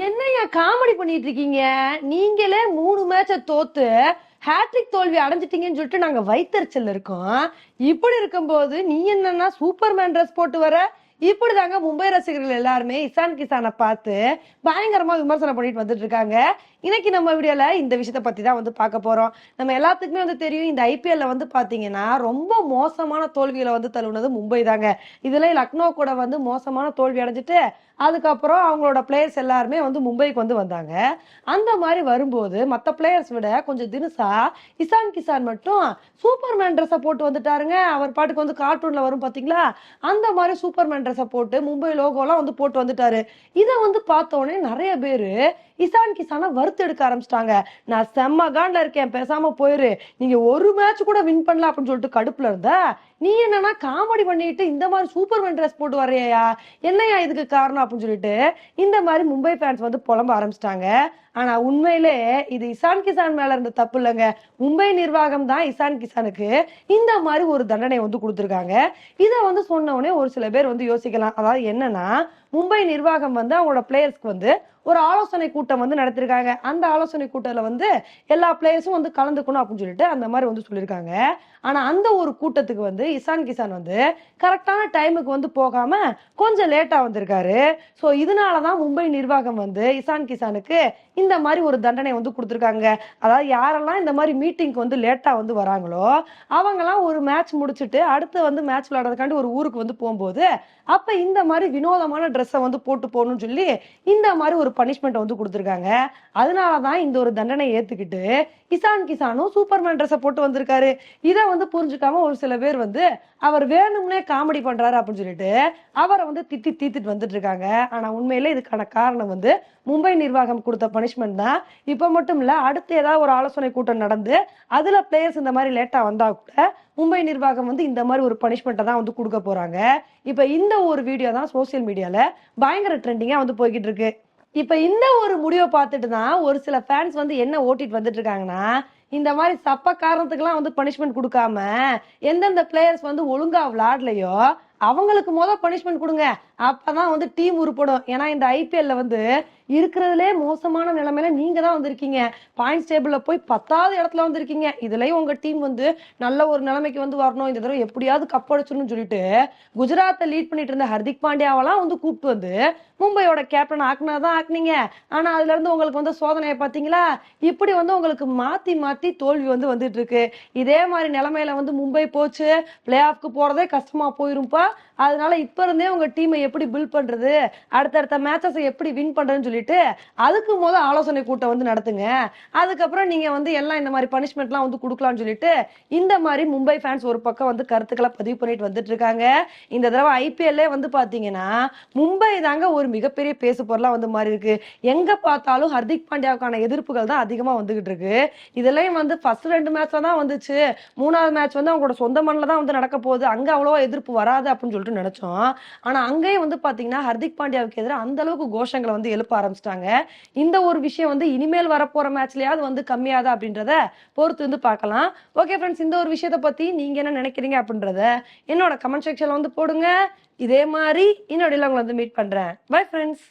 என்னய்யா காமெடி பண்ணிட்டு இருக்கீங்க நீங்களே மூணு மேட்ச தோத்து ஹேட்ரிக் தோல்வி அடைஞ்சிட்டீங்கன்னு சொல்லிட்டு நாங்க வைத்தறிச்சல் இருக்கோம். இப்படி இருக்கும்போது நீ என்னன்னா சூப்பர்மேன் ட்ரெஸ் போட்டு வர? இப்படிதாங்க மும்பை ரசிகர்கள் எல்லாருமே இசான் கிசானை பார்த்து பயங்கரமா விமர்சனம் பண்ணிட்டு வந்துட்டு இருக்காங்க. இன்னைக்கு நம்ம வீடியோல இந்த விஷயத்த பத்தி தான் வந்து பார்க்க போறோம். நம்ம எல்லாத்துக்குமே வந்து தெரியும் இந்த ஐபிஎல்ல வந்து பாத்தீங்கன்னா ரொம்ப மோசமான தோல்வியில வந்து தழுவுனது மும்பை தாங்க. இதுல லக்னோ கூட வந்து மோசமான தோல்வி அடைஞ்சிட்டு அதுக்கப்புறம் அவங்களோட பிளேயர்ஸ் எல்லாருமே வந்து மும்பைக்கு வந்து வந்தாங்க. அந்த மாதிரி வரும்போது மற்ற பிளேயர்ஸ் விட கொஞ்சம் தினுசா இசான் கிசான் மட்டும் சூப்பர்மேன் ட்ரெஸ்ஸை போட்டு வந்துட்டாருங்க. அவர் பாட்டுக்கு வந்து கார்ட்டூன்ல வரும் பாத்தீங்களா? அந்த மாதிரி சூப்பர்மேன் ட்ரெஸ்ஸை போட்டு மும்பை லோகோலாம் வந்து போட்டு வந்துட்டாரு. இதை வந்து பார்த்த உடனே நிறைய பேரு இசான் கிசானை வறுத்து எடுக்க ஆரம்பிச்சிட்டாங்க. நான் செம்ம காண்டில் இருக்கேன் பேசாம போயிரு. நீங்க ஒரு மேட்ச் கூட வின் பண்ணல அப்படின்னு சொல்லிட்டு கடுப்புல இருந்தா நீ என்னன்னா காமெடி பண்ணிட்டு இந்த மாதிரி சூப்பர்மேன் ட்ரெஸ் போட்டு வரையா என்னையா இதுக்கு காரணம் அப்படின்னு சொல்லிட்டு இந்த மாதிரி மும்பை ஃபேன்ஸ் வந்து புலம்ப ஆரம்பிச்சிட்டாங்க. ஆனா உண்மையிலே இது இசான் கிசான் மேல இருந்த தப்பு இல்லைங்க. மும்பை நிர்வாகம் தான் இசான் கிசானுக்கு இந்த மாதிரி ஒரு தண்டனை வந்து கொடுத்துருக்காங்க. இதை வந்து சொன்ன உடனே ஒரு சில பேர் வந்து யோசிக்கலாம். அதாவது என்னன்னா மும்பை நிர்வாகம் வந்து அவங்களோட பிளேயர்ஸ்க்கு வந்து ஒரு ஆலோசனை கூட்டம் வந்து நடத்திருக்காங்க. அந்த ஆலோசனை கூட்டத்தில் வந்து எல்லா பிளேயர்ஸும் வந்து கலந்துக்கணும் அப்படின்னு சொல்லிட்டு அந்த மாதிரி வந்து சொல்லியிருக்காங்க ஆனால் அந்த ஒரு கூட்டத்துக்கு வந்து இசான் கிசான் வந்து கரெக்டான டைமுக்கு வந்து போகாமல் கொஞ்சம் லேட்டாக வந்திருக்காரு. ஸோ இதனால தான் மும்பை நிர்வாகம் வந்து இசான் கிசானுக்கு இந்த மாதிரி ஒரு தண்டனை வந்து கொடுத்துருக்காங்க. அதாவது யாரெல்லாம் இந்த மாதிரி மீட்டிங்க்கு வந்து லேட்டாக வந்து வராங்களோ அவங்கெல்லாம் ஒரு மேட்ச் முடிச்சுட்டு அடுத்து வந்து மேட்ச் விளையாடுறதுக்காண்டி ஒரு ஊருக்கு வந்து போகும்போது அப்போ இந்த மாதிரி வினோதமான ட்ரெஸ்ஸை வந்து போட்டு போகணும்னு சொல்லி இந்த மாதிரி ஒரு பனிஷ்மெண்ட் வந்து கொடுத்துருக்காங்க. அதனால தான் இந்த ஒரு தண்டனை ஏற்றுக்கிட்டு கிசான் கிசானும் சூப்பர்மேன் ட்ரெஸ்ஸை போட்டு வந்திருக்காரு. இதை வந்து புரிஞ்சுக்காம ஒரு சில பேர் வந்து அவர் வேணும்னே காமெடி பண்றாரு அப்படின்னு சொல்லிட்டு அவரை வந்து திட்டி தீத்துட்டு வந்துட்டு இருக்காங்க ஆனா உண்மையில இதுக்கான காரணம் வந்து மும்பை நிர்வாகம் கொடுத்த பனிஷ்மெண்ட் தான். இப்ப மட்டும் இல்ல அடுத்து ஏதாவது ஒரு ஆலோசனை கூட்டம் நடந்து அதுல பிளேயர்ஸ் இந்த மாதிரி லேட்டா வந்தா கூட மும்பை நிர்வாகம் வந்து இந்த மாதிரி ஒரு பனிஷ்மெண்ட்டை தான் வந்து கொடுக்க போறாங்க. இப்ப இந்த ஒரு வீடியோ தான் சோசியல் மீடியால பயங்கர ட்ரெண்டிங்கா வந்து போய்கிட்டு இருக்கு இப்ப இந்த ஒரு முடிவை பார்த்துட்டு தான் ஒரு சில ஃபேன்ஸ் வந்து என்ன ஓட்டிட்டு வந்துட்டு இருக்காங்கன்னா இந்த மாதிரி சப்ப காரணத்துக்கெல்லாம் வந்து பனிஷ்மெண்ட் கொடுக்காம எந்தெந்த பிளேயர்ஸ் வந்து ஒழுங்கா விளையாடலையோ அவங்களுக்கு மொதல் பனிஷ்மெண்ட் கொடுங்க. அப்பதான் வந்து டீம் உருப்படும். ஏன்னா இந்த ஐபிஎல்ல வந்து இருக்கிறதுலே மோசமான நிலைமையில நீங்க தான் வந்திருக்கீங்க பாயிண்ட்ஸ் டேபிள்ல போய் பத்தாவது இடத்துல வந்திருக்கீங்க. இதுலயும் உங்க டீம் வந்து நல்ல ஒரு நிலைமைக்கு வந்து வரணும். இந்த தடவை எப்படியாவது கப் அடிச்சிடணும்னு சொல்லிட்டு குஜராத்தை லீட் பண்ணிட்டு இருந்த ஹர்திக் பாண்டியாவெல்லாம் வந்து கூப்பிட்டு வந்து மும்பையோட கேப்டன் ஆக்குனாதான் ஆக்குனீங்க. ஆனா அதுல இருந்து உங்களுக்கு வந்து சோதனையை பாத்தீங்களா இப்படி வந்து உங்களுக்கு மாத்தி மாத்தி தோல்வி வந்து வந்துட்டு இருக்கு இதே மாதிரி நிலைமையில வந்து மும்பை போச்சு. பிளே ஆஃப்க்கு போறதே கஷ்டமா போயிரும்ப்பா அதனால இப்ப இருந்தே உங்க டீமை எப்படி பில்ட் பண்றது? அடுத்தடுத்த மேட்சஸை எப்படி வின் பண்றதுன்னு சொல்லிட்டு அதுக்கு முத ஆலோசனை கூட்டம் வந்து நடத்துங்க. அதுக்கப்புறம் நீங்க வந்து எல்லாம் இந்த மாதிரி பனிஷ்மெண்ட்லாம் வந்து கொடுக்கலாம்னு சொல்லிட்டு இந்த மாதிரி மும்பை ஃபேன்ஸ் ஒரு பக்கம் வந்து கருத்துக்களை பதிவு பண்ணிட்டு வந்துட்டு இருக்காங்க இந்த தடவை ஐபிஎல்லே வந்து பாத்தீங்கன்னா மும்பை தாங்க ஒரு மிகப்பெரிய பேசு பொருளா வந்து மாறி இருக்கு எங்க பார்த்தாலும் ஹர்திக் பாண்டியாவுக்கான எதிர்ப்புகள் தான் அதிகமா வந்துகிட்டு இருக்கு டைம் வந்து ஃபர்ஸ்ட் ரெண்டு மேட்ச்ல தான் வந்துச்சு. மூணாவது மேட்ச் வந்து அவங்களோட சொந்த மண்ணில் தான் வந்து நடக்க போகுது. அங்க அவ்வளவா எதிர்ப்பு வராது அப்படின்னு சொல்லிட்டு நினைச்சோம். ஆனா அங்கேயும் வந்து பாத்தீங்கன்னா ஹர்திக் பாண்டியாவுக்கு எதிராக அந்த அளவுக்கு கோஷங்களை வந்து எழுப்ப ஆரம்பிச்சிட்டாங்க. இந்த ஒரு விஷயம் வந்து இனிமேல் வரப்போற மேட்ச்லயாவது வந்து கம்மியாதா அப்படின்றத பொறுத்து வந்து பார்க்கலாம். ஓகே ஃப்ரெண்ட்ஸ் இந்த ஒரு விஷயத்த பத்தி நீங்க என்ன நினைக்கிறீங்க அப்படின்றத என்னோட கமெண்ட் செக்ஷன்ல வந்து போடுங்க. இதே மாதிரி இன்னொரு உங்களை வந்து மீட் பண்றேன். Bye friends